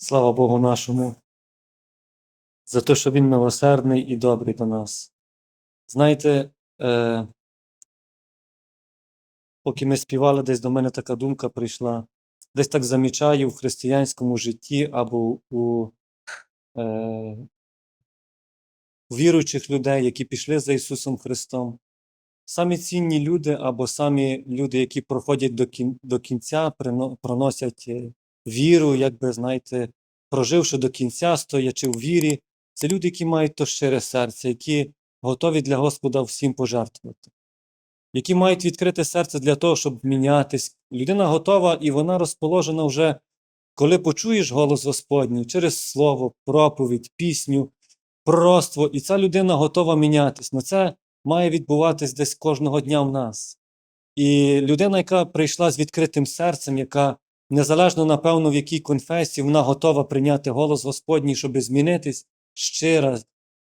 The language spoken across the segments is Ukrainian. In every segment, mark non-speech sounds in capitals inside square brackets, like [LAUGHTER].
Слава Богу нашому, за те, що Він милосердний і добрий до нас. Знаєте, е, поки ми співали, десь до мене така думка прийшла. Десь так замічаю в християнському житті або у е, віруючих людей, які пішли за Ісусом Христом. Самі цінні люди або самі люди, які проходять до, кін, до кінця, прино- проносять е, віру, якби, знаєте, проживши до кінця, стоячи в вірі, це люди, які мають то щире серце, які готові для Господа всім пожертвувати, які мають відкрите серце для того, щоб мінятись. Людина готова і вона розположена вже, коли почуєш голос Господній через слово, проповідь, пісню, пророцтво, і ця людина готова мінятись. Но це має відбуватись десь кожного дня в нас. І людина, яка прийшла з відкритим серцем, яка незалежно, напевно, в якій конфесії, вона готова прийняти голос Господній, щоб змінитись щира,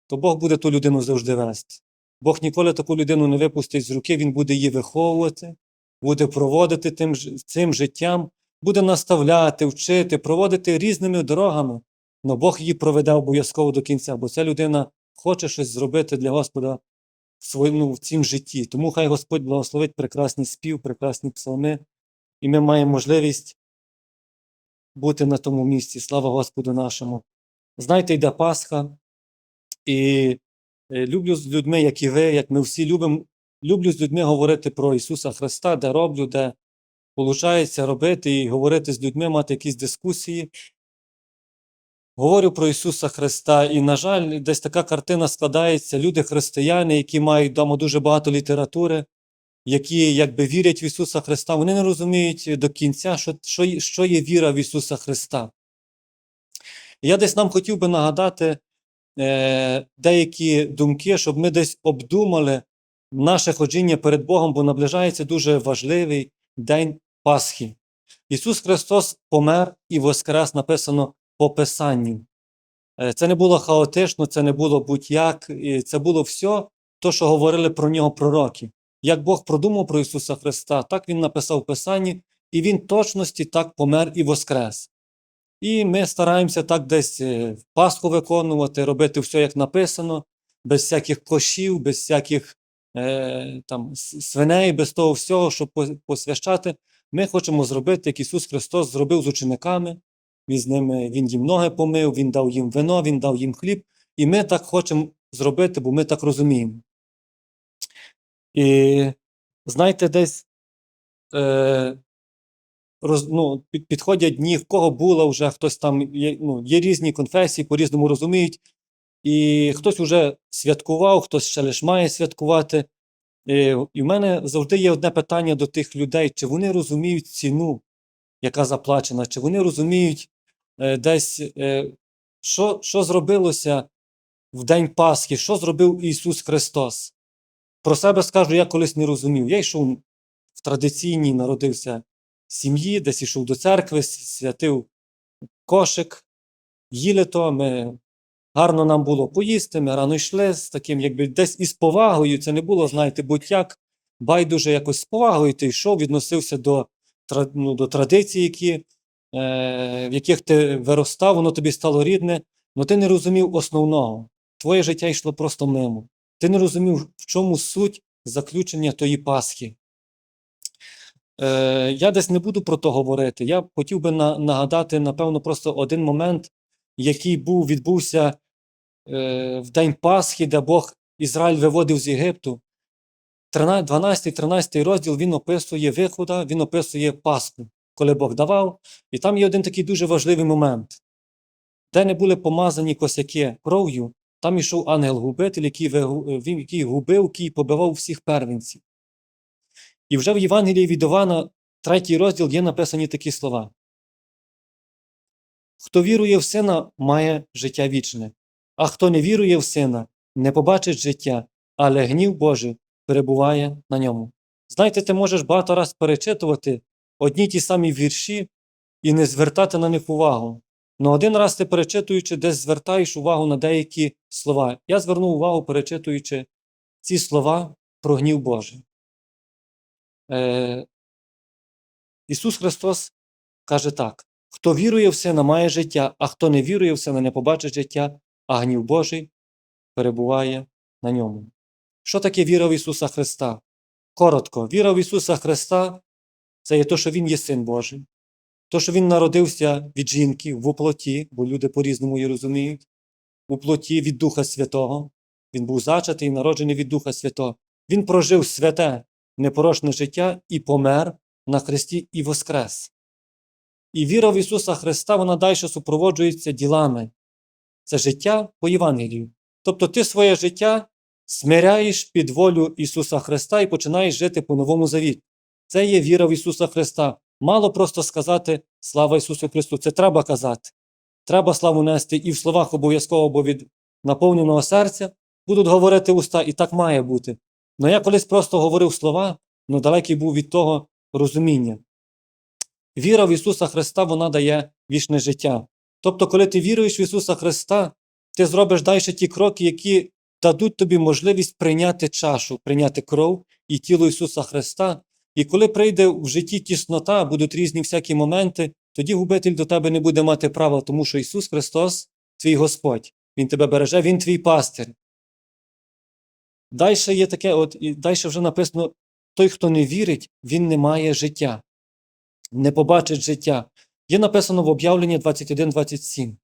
то Бог буде ту людину завжди вести. Бог ніколи таку людину не випустить з руки, Він буде її виховувати, буде проводити тим, цим життям, буде наставляти, вчити, проводити різними дорогами. Но Бог її проведе обов'язково до кінця, бо ця людина хоче щось зробити для Господа в своєму в цім житті. Тому хай Господь благословить прекрасний спів, прекрасні псалми, і ми маємо можливість бути на тому місці. Слава Господу нашому. Знаєте, йде Пасха, і е, люблю з людьми, як і ви, як ми всі любимо, люблю з людьми говорити про Ісуса Христа, де роблю, де виходить робити і говорити з людьми, мати якісь дискусії. Говорю про Ісуса Христа, і, на жаль, десь така картина складається. Люди християни, які мають вдома дуже багато літератури, які якби вірять в Ісуса Христа, вони не розуміють до кінця, що, що, що є віра в Ісуса Христа. Я десь нам хотів би нагадати е, деякі думки, щоб ми десь обдумали наше ходжіння перед Богом, бо наближається дуже важливий день Пасхи. Ісус Христос помер і воскрес, написано по Писанню. Е, Це не було хаотично, це не було будь-як, це було все, то, що говорили про нього пророки. Як Бог продумав про Ісуса Христа, так Він написав в Писанні, і Він точності так помер і воскрес. І ми стараємося так десь е, Пасху виконувати, робити все, як написано, без всяких кошів, без всяких е, там, свиней, без того всього, щоб посвящати. Ми хочемо зробити, як Ісус Христос зробив з учениками. Він з ними він їм ноги помив, Він дав їм вино, Він дав їм хліб. І ми так хочемо зробити, бо ми так розуміємо. І знаєте, десь е, роз, ну, під, підходять дні, в кого було вже хтось там, є, ну, є різні конфесії, по-різному розуміють. І хтось вже святкував, хтось ще лише має святкувати. І, і в мене завжди є одне питання до тих людей, чи вони розуміють ціну, яка заплачена, чи вони розуміють е, десь, е, що, що зробилося в День Пасхи, що зробив Ісус Христос. Про себе скажу, я колись не розумів. Я йшов в традиційній, народився сім'ї, десь йшов до церкви, святив кошик, їли то, ми гарно нам було поїсти, ми рано йшли з таким, якби десь із повагою. Це не було, знаєте, будь-як, байдуже якось з повагою ти йшов, відносився до, ну, до традицій, які, е, в яких ти виростав, воно тобі стало рідне, але ти не розумів основного. Твоє життя йшло просто мимо. Ти не розумів, в чому суть заключення тої Пасхи. Е, я десь не буду про то говорити. Я хотів би на, нагадати, напевно, просто один момент, який був, відбувся е, в день Пасхи, де Бог Ізраїль виводив з Єгипту. 12-13 розділ він описує вихода, він описує Пасху, коли Бог давав. І там є один такий дуже важливий момент, де не були помазані косяки кров'ю, там ішов ангел-губитель, який, який губив, який побивав всіх первенців. І вже в Євангелії від Івана, третій розділ, є написані такі слова. Хто вірує в сина, має життя вічне, а хто не вірує в сина, не побачить життя, але гнів Божий перебуває на ньому. Знаєте, ти можеш багато раз перечитувати одні ті самі вірші і не звертати на них увагу. Но один раз ти перечитуючи, десь звертаєш увагу на деякі слова. Я звернув увагу, перечитуючи ці слова про гнів Божий. Е, Ісус Христос каже так: Хто вірує в Сина, має життя, а хто не вірує в Сина, не побачить життя, а гнів Божий перебуває на ньому. Що таке віра в Ісуса Христа? Коротко, віра в Ісуса Христа це є те, що Він є Син Божий, то, що Він народився від жінки в плоті, бо люди по-різному її розуміють, у плоті від Духа Святого. Він був зачатий народжений від Духа Святого. Він прожив святе, непорочне життя і помер на хресті і воскрес. І віра в Ісуса Христа, вона далі супроводжується ділами. Це життя по Євангелію. Тобто ти своє життя смиряєш під волю Ісуса Христа і починаєш жити по новому завіті. Це є віра в Ісуса Христа. Мало просто сказати слава Ісусу Христу. Це треба казати. Треба славу нести і в словах обов'язково, бо від наповненого серця будуть говорити уста, і так має бути. Но я колись просто говорив слова, але далекий був від того розуміння. Віра в Ісуса Христа вона дає вічне життя. Тобто, коли ти віруєш в Ісуса Христа, ти зробиш далі ті кроки, які дадуть тобі можливість прийняти чашу, прийняти кров і тіло Ісуса Христа. І коли прийде в житті тіснота, будуть різні всякі моменти, тоді губитель до тебе не буде мати права, тому що Ісус Христос твій Господь. Він тебе береже, Він твій пастир. Далі є таке, от, і далі вже написано: той, хто не вірить, він не має життя, не побачить життя. Є написано в об'явленні 21-27.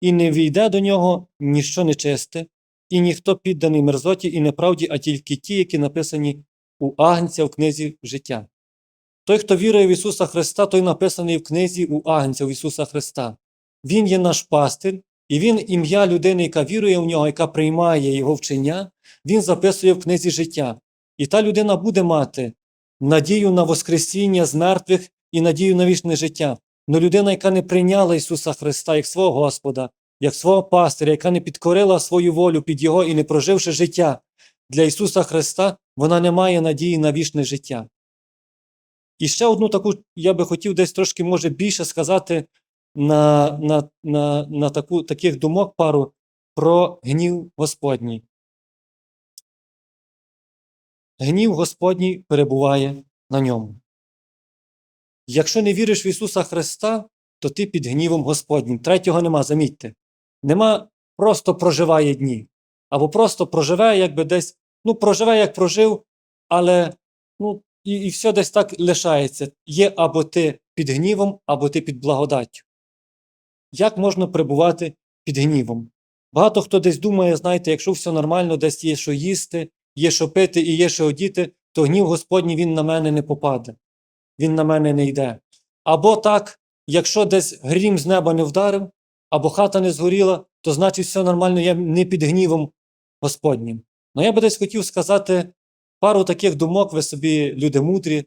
І не війде до нього ніщо нечисте, і ніхто підданий мерзоті і неправді, а тільки ті, які написані у Агнця в книзі життя. Той, хто вірує в Ісуса Христа, той написаний в книзі у Агнця в Ісуса Христа. Він є наш пастир, і Він ім'я людини, яка вірує в нього, яка приймає Його вчення, Він записує в книзі життя. І та людина буде мати надію на Воскресіння з мертвих і надію на вічне життя. Но людина, яка не прийняла Ісуса Христа як свого Господа, як свого пастиря, яка не підкорила свою волю під Його і не проживши життя для Ісуса Христа, вона не має надії на вічне життя. І ще одну таку, я би хотів десь трошки, може, більше сказати на, на, на, на таку, таких думок пару про гнів Господній. Гнів Господній перебуває на ньому. Якщо не віриш в Ісуса Христа, то ти під гнівом Господнім. Третього нема, замітьте. Нема просто проживає дні. Або просто проживе, якби десь, ну, проживе, як прожив, але ну, і, і все десь так лишається. Є або ти під гнівом, або ти під благодаттю. Як можна перебувати під гнівом? Багато хто десь думає, знаєте, якщо все нормально, десь є що їсти, є що пити і є що одіти, то гнів Господній він на мене не попаде, він на мене не йде. Або так, якщо десь грім з неба не вдарив, або хата не згоріла, то значить все нормально, я не під гнівом Господнім. Ну я би десь хотів сказати пару таких думок, ви собі, люди мудрі,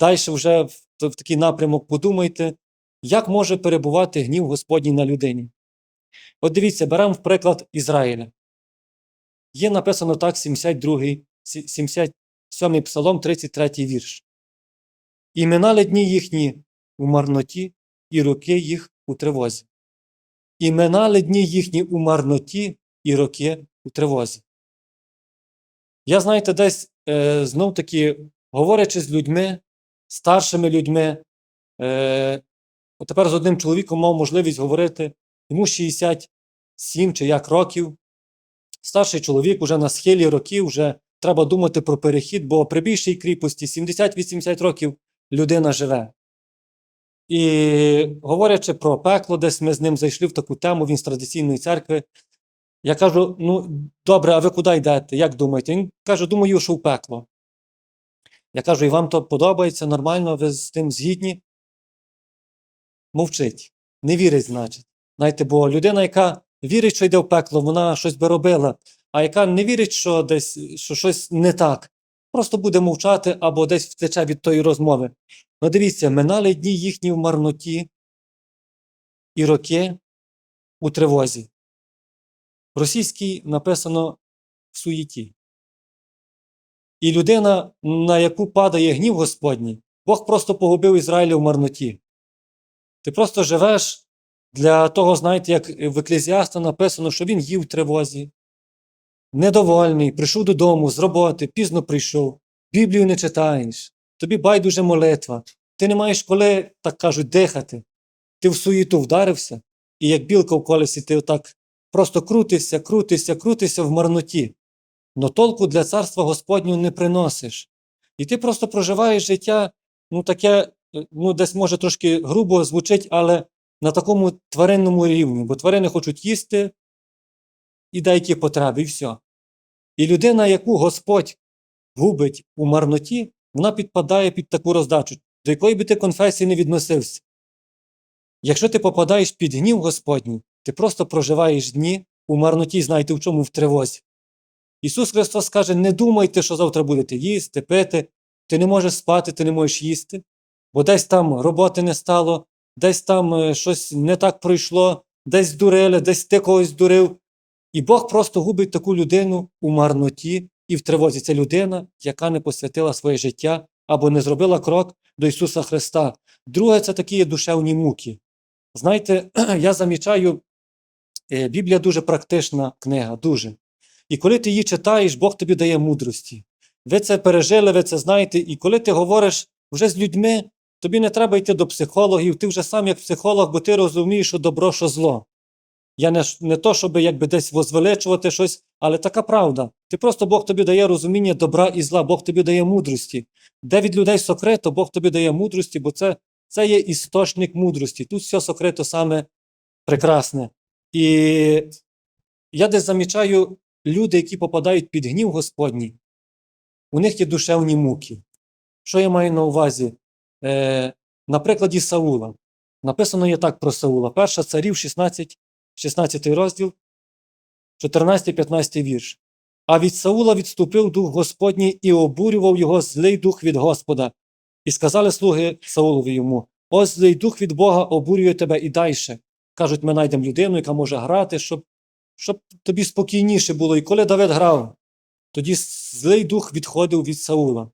далі вже в, в такий напрямок подумайте, як може перебувати гнів Господній на людині. От дивіться, беремо в приклад Ізраїля. Є написано так, 72, 77 псалом, 33 вірш. І минали дні їхні у марноті, і роки їх у тривозі. І минали дні їхні у марноті, і роки у тривозі. Я, знаєте, десь е, знов таки, говорячи з людьми, старшими людьми, е, от тепер з одним чоловіком мав можливість говорити, йому 67 чи як років. Старший чоловік уже на схилі років, вже треба думати про перехід, бо при більшій кріпості 70-80 років людина живе. І говорячи про пекло, десь ми з ним зайшли в таку тему, він з традиційної церкви. Я кажу: ну, добре, а ви куди йдете? Як думаєте? Він каже, думаю, що в пекло. Я кажу, і вам то подобається, нормально, ви з тим згідні? Мовчить. Не вірить, значить. Знаєте, бо людина, яка вірить, що йде в пекло, вона щось би робила, а яка не вірить, що десь що щось не так, просто буде мовчати або десь втече від тої розмови. Ну, дивіться, минали дні їхні в марноті і роки у тривозі. Російській написано в суєті. І людина, на яку падає гнів Господній, Бог просто погубив Ізраїля в марноті. Ти просто живеш для того, знаєте, як в Еклезіаста написано, що він їв в тривозі, недовольний, прийшов додому з роботи, пізно прийшов, Біблію не читаєш, тобі байдуже молитва, ти не маєш коли, так кажуть, дихати. ти в суєту вдарився, і як білка в колесі, ти отак просто крутишся, крутишся, крутишся в марноті. Но толку для царства Господнього не приносиш. І ти просто проживаєш життя, ну таке, е, ну десь може трошки грубо звучить, але на такому тваринному рівні, бо тварини хочуть їсти і деякі потреби, і все. І людина, яку Господь губить у марноті, вона підпадає під таку роздачу, до якої би ти конфесії не відносився. Якщо ти попадаєш під гнів Господній, ти просто проживаєш дні у марноті, знаєте, в чому в тривозі. Ісус Христос каже: не думайте, що завтра будете їсти, пити, ти не можеш спати, ти не можеш їсти, бо десь там роботи не стало, десь там е, щось не так пройшло, десь здурили, десь ти когось здурив. І Бог просто губить таку людину у марноті і в тривозі. Це людина, яка не посвятила своє життя або не зробила крок до Ісуса Христа. Друге, це такі душевні муки. Знаєте, [CLEARS THROAT] я замічаю, Біблія дуже практична книга, дуже. І коли ти її читаєш, Бог тобі дає мудрості. Ви це пережили, ви це знаєте, і коли ти говориш вже з людьми, тобі не треба йти до психологів, ти вже сам як психолог, бо ти розумієш, що добро, що зло. Я не, не то, щоб якби десь возвеличувати щось, але така правда. Ти просто Бог тобі дає розуміння добра і зла, Бог тобі дає мудрості. Де від людей сокрито, Бог тобі дає мудрості, бо це, це є істочник мудрості. Тут все сокрито саме прекрасне. І я десь замічаю люди, які попадають під гнів Господній, у них є душевні муки. Що я маю на увазі? Е, на прикладі Саула. Написано є так про Саула. Перша царів 16, 16 розділ, 14-15 вірш. А від Саула відступив дух Господній і обурював його злий дух від Господа. І сказали слуги Саулові йому: Ось злий дух від Бога обурює тебе і дальше. Кажуть, ми знайдемо людину, яка може грати, щоб, щоб тобі спокійніше було. І коли Давид грав, тоді злий дух відходив від Саула.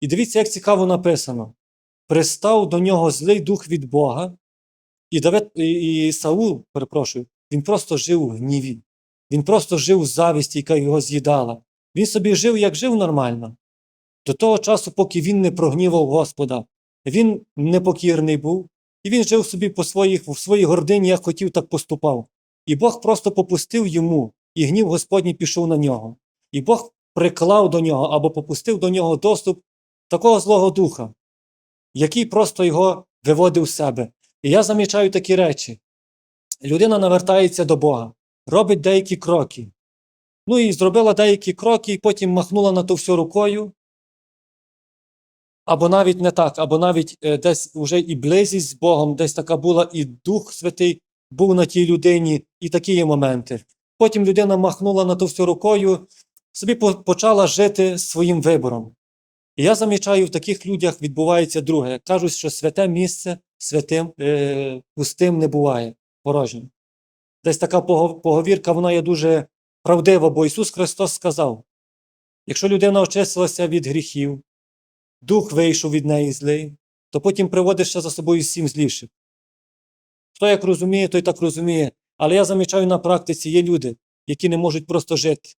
І дивіться, як цікаво написано: пристав до нього злий дух від Бога, і Давид, і, і Саул, перепрошую, він просто жив у гніві. Він просто жив у завісті, яка його з'їдала. Він собі жив, як жив нормально. До того часу, поки він не прогнівав Господа, він непокірний був, і він жив собі по своїх, в своїй гордині, як хотів, так поступав. І Бог просто попустив йому, і гнів Господній пішов на нього. І Бог приклав до нього або попустив до нього доступ такого злого духа, який просто його виводив з себе. І я замічаю такі речі. Людина навертається до Бога, робить деякі кроки. Ну і зробила деякі кроки, і потім махнула на то все рукою. Або навіть не так, або навіть е, десь вже і близість з Богом, десь така була, і Дух Святий був на тій людині, і такі є моменти. Потім людина махнула на то все рукою, собі почала жити своїм вибором. І я замічаю, в таких людях відбувається друге. Кажуть, що святе місце святим е, пустим не буває, порожнім. Десь така поговірка, вона є дуже правдива, бо Ісус Христос сказав: якщо людина очистилася від гріхів, дух вийшов від неї злий, то потім приводиш ще за собою сім зліших. Хто як розуміє, той так розуміє. Але я замічаю на практиці, є люди, які не можуть просто жити.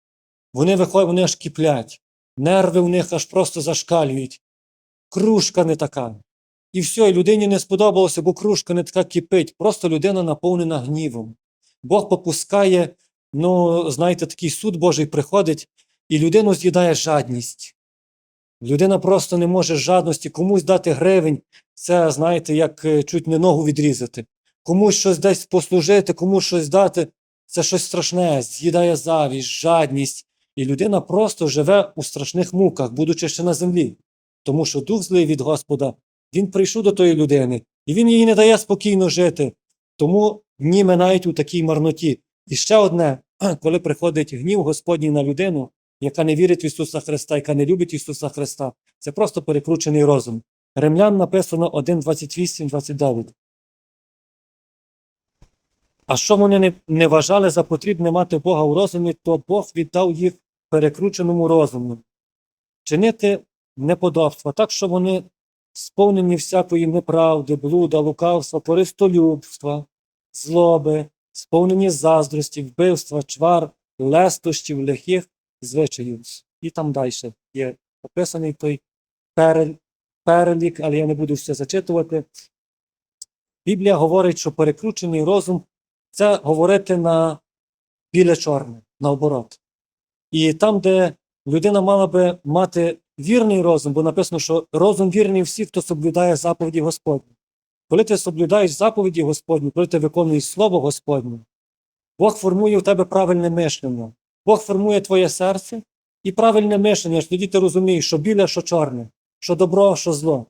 Вони виходять, вони аж киплять, нерви в них аж просто зашкалюють. Кружка не така. І все, і людині не сподобалося, бо кружка не така кипить. Просто людина наповнена гнівом. Бог попускає, ну, знаєте, такий суд Божий приходить, і людину з'їдає жадність. Людина просто не може жадності комусь дати гривень, це, знаєте, як е, чуть не ногу відрізати. Комусь щось десь послужити, комусь щось дати це щось страшне, з'їдає завість, жадність. І людина просто живе у страшних муках, будучи ще на землі. Тому що дух злий від Господа, він прийшов до тої людини, і він їй не дає спокійно жити. Тому дні минають у такій марноті. І ще одне, [CLEARS THROAT] коли приходить гнів Господній на людину, яка не вірить в Ісуса Христа, яка не любить Ісуса Христа, це просто перекручений розум. Римлян написано 1, 28, 29. А що вони не, не вважали за потрібне мати Бога у розумі, то Бог віддав їх перекрученому розуму. Чинити неподобства, так що вони сповнені всякої неправди, блуда, лукавства, користолюбства, злоби, сповнені заздрості, вбивства, чвар, лестощів, лихих звичаїв. І там далі є описаний той перелік, але я не буду все зачитувати. Біблія говорить, що перекручений розум це говорити на біле чорне, наоборот. І там, де людина мала би мати вірний розум, бо написано, що розум вірний всіх, хто соблюдає заповіді Господні. Коли ти соблюдаєш заповіді Господні, коли ти виконуєш Слово Господнє, Бог формує в тебе правильне мишлення. Бог формує твоє серце і правильне мишлення. Аж Тоді ти розумієш, що біле, що чорне, що добро, що зло.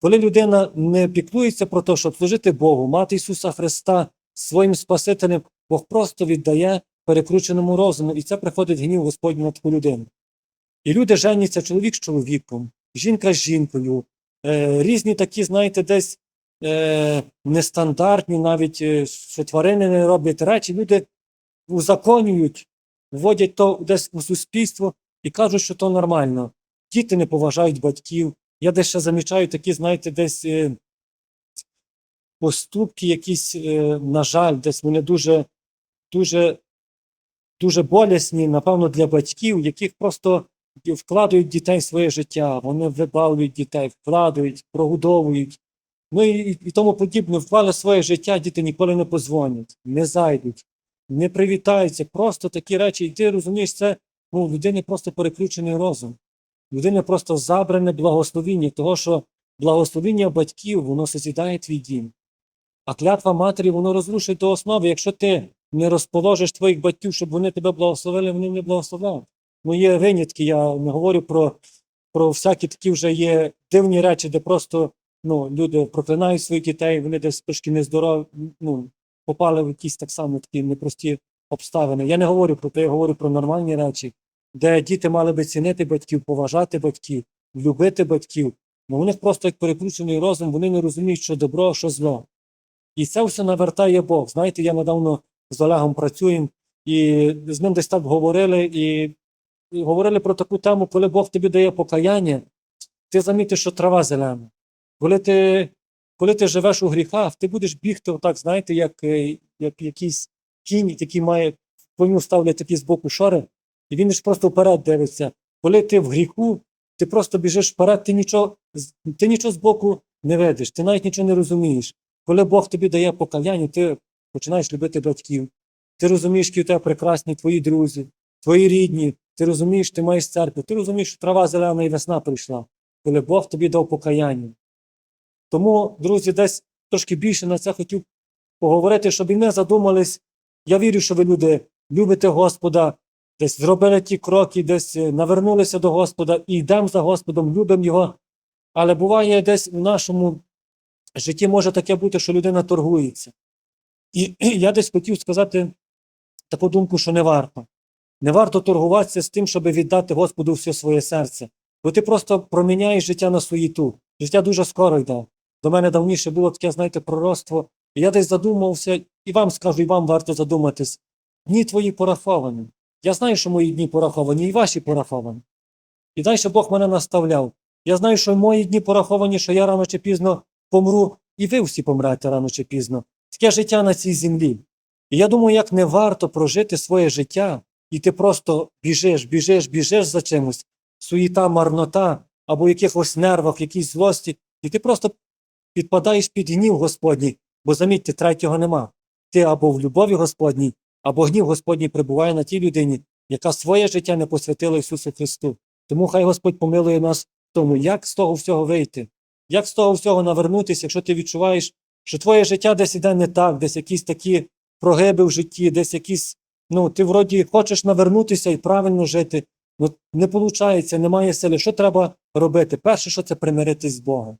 Коли людина не піклується про те, щоб служити Богу, мати Ісуса Христа своїм Спасителем, Бог просто віддає перекрученому розуму, і це приходить гнів Господній на таку людину. І люди женяться чоловік з чоловіком, жінка з жінкою, е, різні такі, знаєте, десь е, нестандартні, навіть е, що тварини не роблять речі, люди узаконюють, вводять то десь у суспільство і кажуть, що то нормально. Діти не поважають батьків. Я десь ще замічаю такі, знаєте, десь е, поступки, якісь, е, на жаль, десь вони дуже, дуже, дуже болісні, напевно, для батьків, яких просто вкладають дітей в своє життя, вони вибавлюють дітей, вкладають, прогодовують. Ну і, і тому подібне, вклали своє життя, діти ніколи не позвонять, не зайдуть, не привітаються. Просто такі речі. І ти розумієш, це ну, в людини просто переключений розум. В Людини просто забране благословіння, того, що благословіння батьків, воно созідає твій дім. А клятва матері, воно розрушить до основи. Якщо ти не розположиш твоїх батьків, щоб вони тебе благословили, вони не благословляють. Ну, є винятки, я не говорю про, про всякі такі вже є дивні речі, де просто ну, люди проклинають своїх дітей, вони десь трошки нездорові, ну, попали в якісь так само такі непрості обставини. Я не говорю про те, я говорю про нормальні речі, де діти мали би цінити батьків, поважати батьків, любити батьків. Ну, у них просто як перекручений розум, вони не розуміють, що добро, а що зло. І це все навертає Бог. Знаєте, я недавно з Олегом працюємо, і з ним десь так говорили, і говорили про таку тему, коли Бог тобі дає покаяння, ти замітиш, що трава зелена. Коли ти, коли ти живеш у гріхах, ти будеш бігти, отак, знаєте, як, е, як якийсь кінь, який має, по ньому ставлять такі з боку шори, і він ж просто вперед дивиться. Коли ти в гріху, ти просто біжиш вперед, ти нічого, ти нічого з боку не видиш, ти навіть нічого не розумієш. Коли Бог тобі дає покаяння, ти починаєш любити батьків. Ти розумієш, які у тебе прекрасні твої друзі, твої рідні, ти розумієш, ти маєш церкву, ти розумієш, що трава зелена і весна прийшла, коли Бог тобі дав покаяння. Тому, друзі, десь трошки більше на це хотів поговорити, щоб і ми задумались. Я вірю, що ви люди любите Господа, десь зробили ті кроки, десь е, навернулися до Господа і йдемо за Господом, любимо Його. Але буває десь у нашому житті може таке бути, що людина торгується. І [CLEARS THROAT] я десь хотів сказати таку думку, що не варто. Не варто торгуватися з тим, щоб віддати Господу все своє серце. Бо ти просто проміняєш життя на суєту. Життя дуже скоро йде. До мене давніше було таке, знаєте, пророцтво. І я десь задумався, і вам скажу, і вам варто задуматись. Дні твої пораховані. Я знаю, що мої дні пораховані, і ваші пораховані. І далі Бог мене наставляв. Я знаю, що мої дні пораховані, що я рано чи пізно помру, і ви всі помрете рано чи пізно. Таке життя на цій землі. І я думаю, як не варто прожити своє життя, і ти просто біжиш, біжиш, біжиш за чимось, суєта, марнота, або в якихось нервах, якійсь злості, і ти просто підпадаєш під гнів Господній, бо замітьте, третього нема. Ти або в любові Господній, або гнів Господній прибуває на тій людині, яка своє життя не посвятила Ісусу Христу. Тому хай Господь помилує нас в тому, як з того всього вийти, як з того всього навернутися, якщо ти відчуваєш, що твоє життя десь іде не так, десь якісь такі прогиби в житті, десь якісь, ну, ти вроді хочеш навернутися і правильно жити, ну не виходить, немає сили. Що треба робити? Перше, що це примиритись з Богом.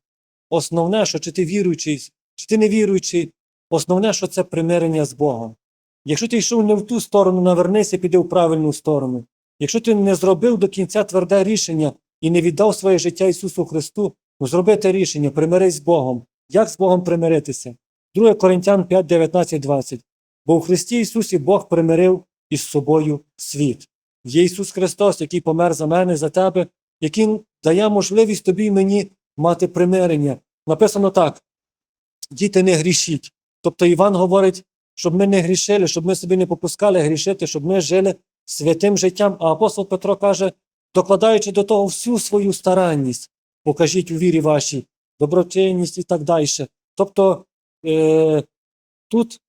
Основне, що чи ти віруючий, чи ти не віруючий, основне, що це примирення з Богом. Якщо ти йшов не в ту сторону, навернися, піди в правильну сторону. Якщо ти не зробив до кінця тверде рішення і не віддав своє життя Ісусу Христу, ну зроби те рішення, примирись з Богом. Як з Богом примиритися? 2 Коринтян 5, 19, 20. Бо у Христі Ісусі Бог примирив із собою світ. Є Ісус Христос, який помер за мене, за тебе, який дає можливість тобі і мені мати примирення. Написано так: діти не грішіть. Тобто Іван говорить, щоб ми не грішили, щоб ми собі не попускали грішити, щоб ми жили святим життям. А апостол Петро каже, докладаючи до того всю свою старанність, покажіть у вірі вашій, доброчинність і так далі. Тобто е, тут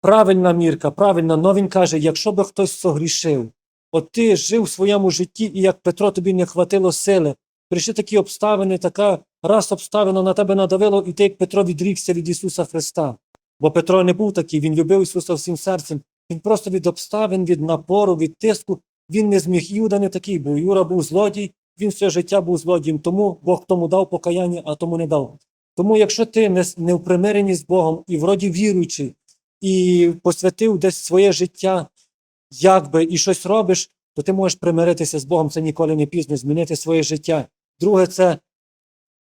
правильна мірка, правильна, но він каже, якщо би хтось согрішив, от ти жив в своєму житті, і як Петро, тобі не хватило сили, прийшли такі обставини, така раз обставина на тебе надавило, і ти, як Петро, відрікся від Ісуса Христа. Бо Петро не був такий, він любив Ісуса всім серцем. Він просто від обставин, від напору, від тиску, він не зміг. Юда не такий був. Юра був злодій, він все життя був злодієм. Тому Бог тому дав покаяння, а тому не дав. Тому, якщо ти не, не в примиренні з Богом і вроді віруючий, і посвятив десь своє життя, якби і щось робиш, то ти можеш примиритися з Богом. Це ніколи не пізно, змінити своє життя. Друге, це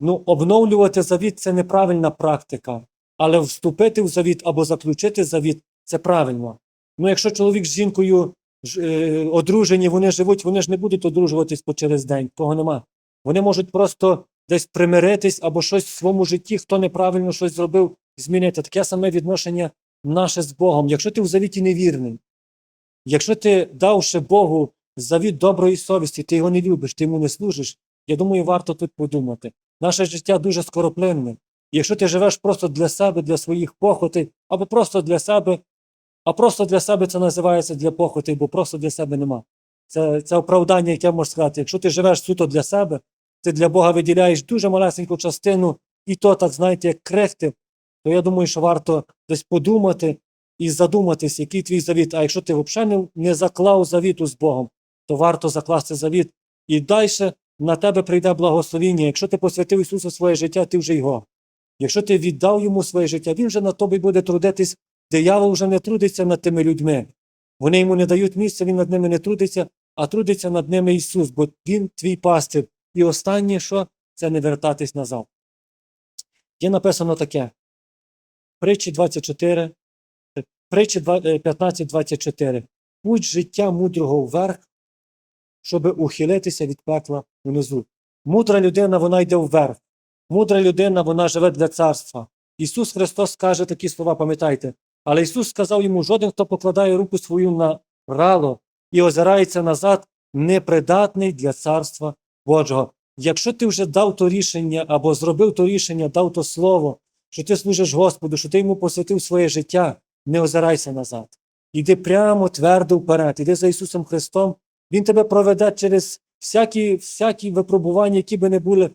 ну, обновлювати завіт це неправильна практика, але вступити в завіт або заключити завіт це правильно. Ну, якщо чоловік з жінкою е, одружені, вони живуть, вони ж не будуть одружуватись по через день, того нема. Вони можуть просто десь примиритись або щось в своєму житті, хто неправильно щось зробив, змінити. Таке саме відношення наше з Богом. Якщо ти в завіті невірний, якщо ти давши Богу завіт доброї совісті, ти його не любиш, ти йому не служиш, я думаю, варто тут подумати. Наше життя дуже скороплинне. Якщо ти живеш просто для себе, для своїх похотей, або просто для себе, а просто для себе це називається для похотей, бо просто для себе нема. Це, це оправдання, яке можна сказати. Якщо ти живеш суто для себе, ти для Бога виділяєш дуже малесеньку частину, і то, так знаєте, як крехти, то я думаю, що варто десь подумати і задуматись, який твій завіт. А якщо ти взагалі не заклав завіту з Богом, то варто закласти завіт. І далі на тебе прийде благословіння. Якщо ти посвятив Ісусу своє життя, ти вже його. Якщо ти віддав йому своє життя, він вже на тобі буде трудитись. Диявол вже не трудиться над тими людьми. Вони йому не дають місця, він над ними не трудиться, а трудиться над ними Ісус, бо Він твій пастир. І останнє, що це не вертатись назад. Є написано таке. Притчі 24, е, притчі 15-24. Путь життя мудрого вверх, щоб ухилитися від пекла внизу. Мудра людина, вона йде вверх. Мудра людина, вона живе для царства. Ісус Христос каже такі слова, пам'ятайте. Але Ісус сказав йому: жоден, хто покладає руку свою на рало і озирається назад, непридатний для царства Божого. Якщо ти вже дав то рішення або зробив то рішення, дав то слово, що ти служиш Господу, що ти йому посвятив своє життя, не озирайся назад. Іди прямо твердо вперед, іди за Ісусом Христом, Він тебе проведе через всякі, всякі випробування, які би не були.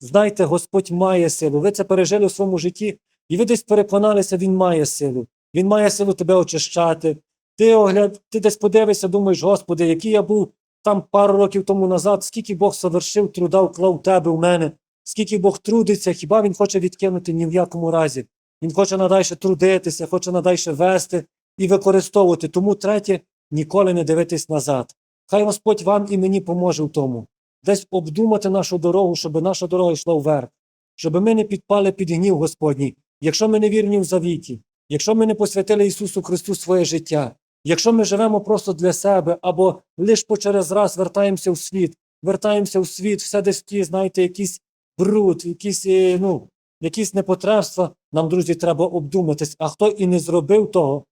Знайте, Господь має силу. Ви це пережили у своєму житті, і ви десь переконалися, Він має силу. Він має силу тебе очищати. Ти огляд, ти десь подивишся, думаєш, Господи, який я був там пару років тому назад, скільки Бог совершив, труда вклав в тебе в мене, скільки Бог трудиться, хіба Він хоче відкинути ні в якому разі. Він хоче надальше трудитися, хоче надальше вести і використовувати. Тому третє, ніколи не дивитись назад. Хай Господь вам і мені поможе в тому. Десь обдумати нашу дорогу, щоб наша дорога йшла вверх, щоб ми не підпали під гнів Господній. Якщо ми не вірні в завіті, якщо ми не посвятили Ісусу Христу своє життя, якщо ми живемо просто для себе або лише по через раз вертаємося в світ, вертаємося в світ, все десь ті, знаєте, якийсь бруд, якісь, е, ну, якісь непотребства, нам, друзі, треба обдуматись. А хто і не зробив того,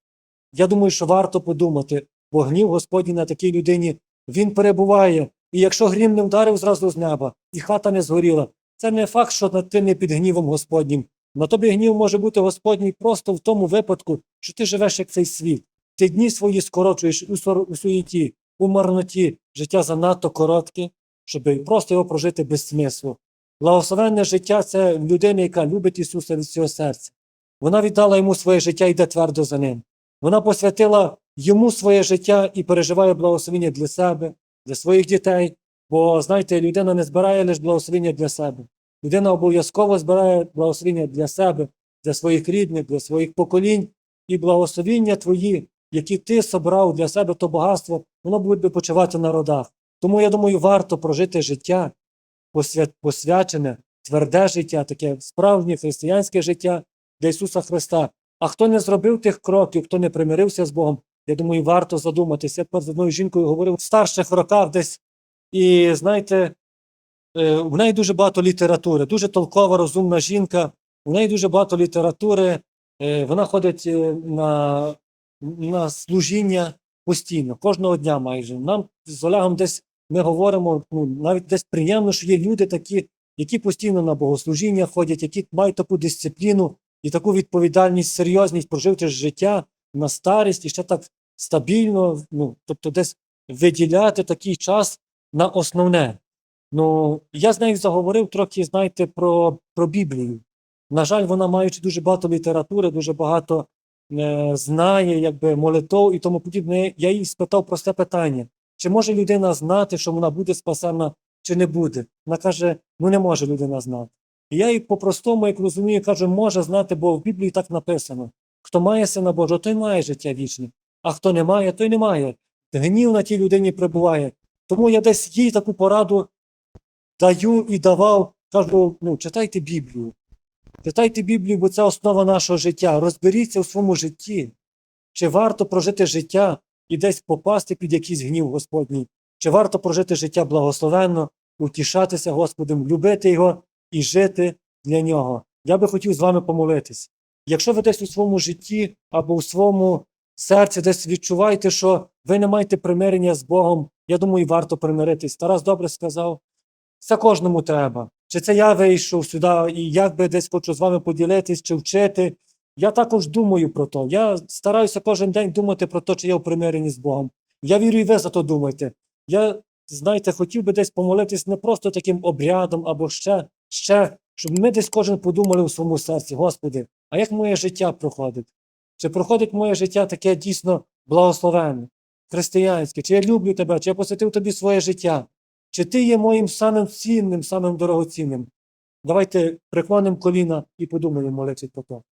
я думаю, що варто подумати, бо гнів Господній на такій людині, він перебуває. І якщо грім не вдарив зразу з неба, і хата не згоріла, це не факт, що ти не під гнівом Господнім. На тобі гнів може бути Господній просто в тому випадку, що ти живеш як цей світ. Ти дні свої скорочуєш у, сор- у суєті, у марноті. Життя занадто коротке, щоб просто його прожити без смислу. Благословенне життя це людина, яка любить Ісуса від всього серця. Вона віддала йому своє життя і йде твердо за ним. Вона посвятила йому своє життя і переживає благословення для себе, для своїх дітей. Бо, знаєте, людина не збирає лише благословення для себе. Людина обов'язково збирає благословення для себе, для своїх рідних, для своїх поколінь. І благословіння твої, які ти собрав для себе, то багатство, воно буде почувати на родах. Тому я думаю, варто прожити життя посвячене, тверде життя, таке справжнє християнське життя для Ісуса Христа. А хто не зробив тих кроків, хто не примирився з Богом, я думаю, варто задуматися. Я перед одною жінкою говорив в старших роках десь. І знаєте, е, в неї дуже багато літератури, дуже толкова, розумна жінка. У неї дуже багато літератури. Е, Вона ходить е, на, на служіння постійно, кожного дня майже. Нам з Олегом десь ми говоримо, ну, навіть десь приємно, що є люди такі, які постійно на богослужіння ходять, які мають таку дисципліну. і таку відповідальність, серйозність прожити життя на старість і ще так стабільно, ну, тобто десь виділяти такий час на основне. Ну, я з нею заговорив трохи, знаєте, про, про Біблію. На жаль, вона, маючи дуже багато літератури, дуже багато е, знає, якби молитов і тому подібне, я їй спитав просте питання: чи може людина знати, що вона буде спасена, чи не буде? Вона каже: ну не може людина знати. І я їй по-простому, як розумію, кажу, може знати, бо в Біблії так написано: хто має сина Божого, той має життя вічне, а хто не має, той не має. Гнів на тій людині прибуває. Тому я десь їй таку пораду даю і давав, кажу, ну, читайте Біблію. Читайте Біблію, бо це основа нашого життя. Розберіться у своєму житті. Чи варто прожити життя і десь попасти під якийсь гнів Господній? Чи варто прожити життя благословенно, утішатися Господом, любити Його і жити для Нього? Я би хотів з вами помолитись. Якщо ви десь у своєму житті або у своєму серці десь відчуваєте, що ви не маєте примирення з Богом, я думаю, варто примиритись. Тарас добре сказав, це кожному треба. Чи це я вийшов сюди і як би десь хочу з вами поділитись чи вчити. Я також думаю про то. Я стараюся кожен день думати про те, чи я в примиренні з Богом. Я вірю, і ви за то думаєте. Я, знаєте, хотів би десь помолитись не просто таким обрядом або ще, ще, щоб ми десь кожен подумали у своєму серці, Господи, а як моє життя проходить? Чи проходить моє життя таке дійсно благословенне, християнське? Чи я люблю тебе, чи я посвятив тобі своє життя? Чи ти є моїм самим цінним, самим дорогоцінним? Давайте преклонимо коліна і подумаємо молитись про то.